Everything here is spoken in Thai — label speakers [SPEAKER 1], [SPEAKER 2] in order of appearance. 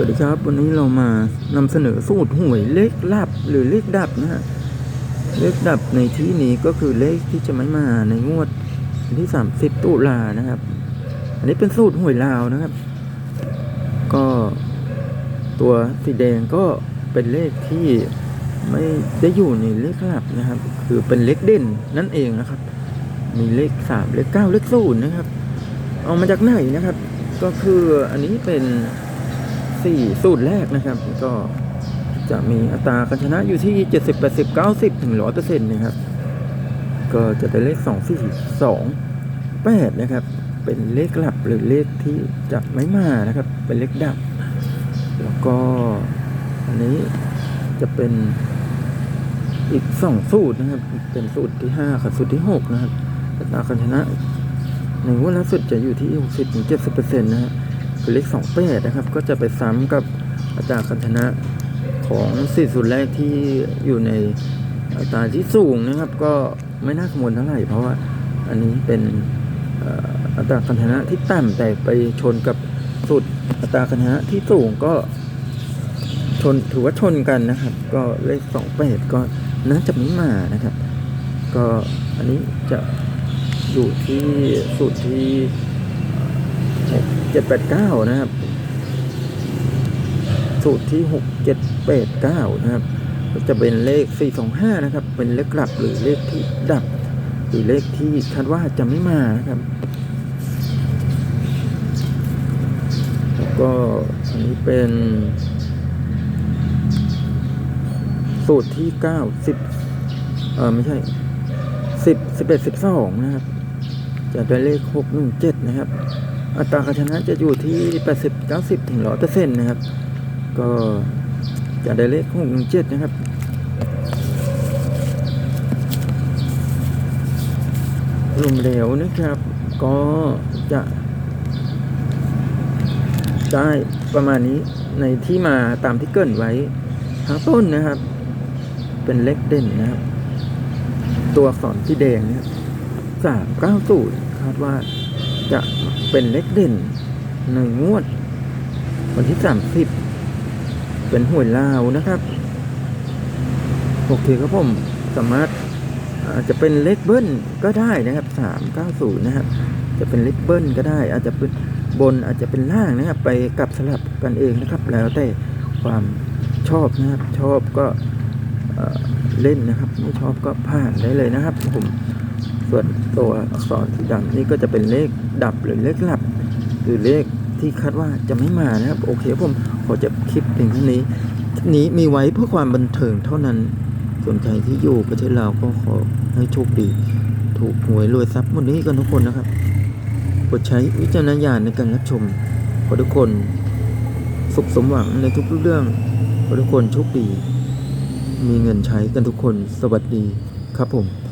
[SPEAKER 1] สวัสดีครับ วันนี้เรามานำเสนอสูตรหวยเลขลับหรือเลขดับนะฮะเลขดับในที่นี้ก็คือเลขที่จะไม่มาในงวดที่ 30 ตุลานะครับ อันนี้เป็นสูตรหวยลาวนะครับ ก็ตัวสีแดงก็เป็นเลขที่ไม่ได้อยู่ในเลขลับนะครับ คือเป็นเลขเด่นนั่นเองนะครับ มีเลขสามเลขเก้าเลขศูนย์นะครับ เอามาจากไหนนะครับ ก็คืออันนี้เป็น สี่สูตรแรกนะครับ ก็จะมีอัตราการชนะอยู่ที่เจ็ดสิบแปดสิบเก้าสิบถึงร้อยเปอร์เซ็นต์นะครับ ก็จะเป็นเลขสองสี่สองแปดนะครับ เป็นเลขหลับหรือเลขที่จะไม่มานะครับ เป็นเลขดับ แล้วก็อันนี้จะเป็นอีกสองสูตรนะครับ เป็นสูตรที่ห้ากับสูตรที่หกนะครับอัตราการชนะในงวดล่าสุดจะอยู่ที่ 60-70%นะฮะ คือเลข2แปดนะครับ ก็จะไปซ้ำกับอัตราการชนะของสี่สูตรแรกที่อยู่ในอัตราที่สูงนะครับ ก็ไม่น่ากังวลเท่าไหร่เพราะว่าอันนี้เป็นอัตราการชนะที่ต่ำแต่ไปชนกับสูตรอัตราการชนะที่สูงก็ชนถือว่าชนกันนะครับ ก็เลข2แปดก็น่าจะไม่มานะครับ ก็อันนี้จะอยู่ที่สูตรที่ เจ็ดแปดเก้านะครับ สูตรที่หกเจ็ดแปดเก้านะครับก็จะเป็นเลขสี่สองห้านะครับ เป็นเลขกลับหรือเลขที่ดับ หรือเลขที่คาดว่าจะไม่มานะครับแล้วก็อันนี้เป็น สูตรที่เก้าสิบเออไม่ใช่สิบสิบเอ็ดสิบสองนะครับ จะได้เลขหกหนึ่งเจ็ดนะครับ อัตราการชนะจะอยู่ที่แปดสิบเก้าสิบถึงร้อยเปอร์เซ็นต์นะครับ ก็จะได้เลขหกหนึ่งเจ็ดนะครับรวมแล้วนะครับ ก็จะได้ประมาณนี้ในที่มาตามที่เกินไว้ทั้งต้นนะครับ เป็นเลขเด่นนะครับ ตัวอักษรที่แดงเนี่ยสามเก้าศูนย์คาดว่า จะเป็นเลขเด่นในงวด วันที่สามสิบเป็นหวยลาวนะครับโอเคครับผมสามารถอาจจะเป็นเลขเบิ้ลก็ได้นะครับสามเก้าศูนย์นะครับ จะเป็นเลขเบิ้ลก็ได้ อาจจะเป็นบนอาจจะเป็นล่างนะครับ ไปกลับสลับกันเองนะครับ แล้วแต่ความชอบนะครับ ชอบก็เอ่อเล่นนะครับ ไม่ชอบก็ผ่านได้เลยนะครับผม ส่วนตัวอักษรสีดำนี่ก็จะเป็นเลขดับหรือเลขหลับ หรือเลขที่คาดว่าจะไม่มานะครับ โอเคผมขอจะคลิปเพียงเท่านี้คลิปนี้มีไว้เพื่อความบันเทิงเท่านั้น ส่วนใครที่อยู่ประเทศลาวก็ขอให้โชคดี ถูกหวยรวยทรัพย์หมดนี้กันทุกคนนะครับโปรดใช้วิจารณญาณในการรับชม ขอทุกคน สุขสมหวังในทุกเรื่อง ขอทุกคนโชคดี มีเงินใช้กันทุกคนสวัสดีครับผม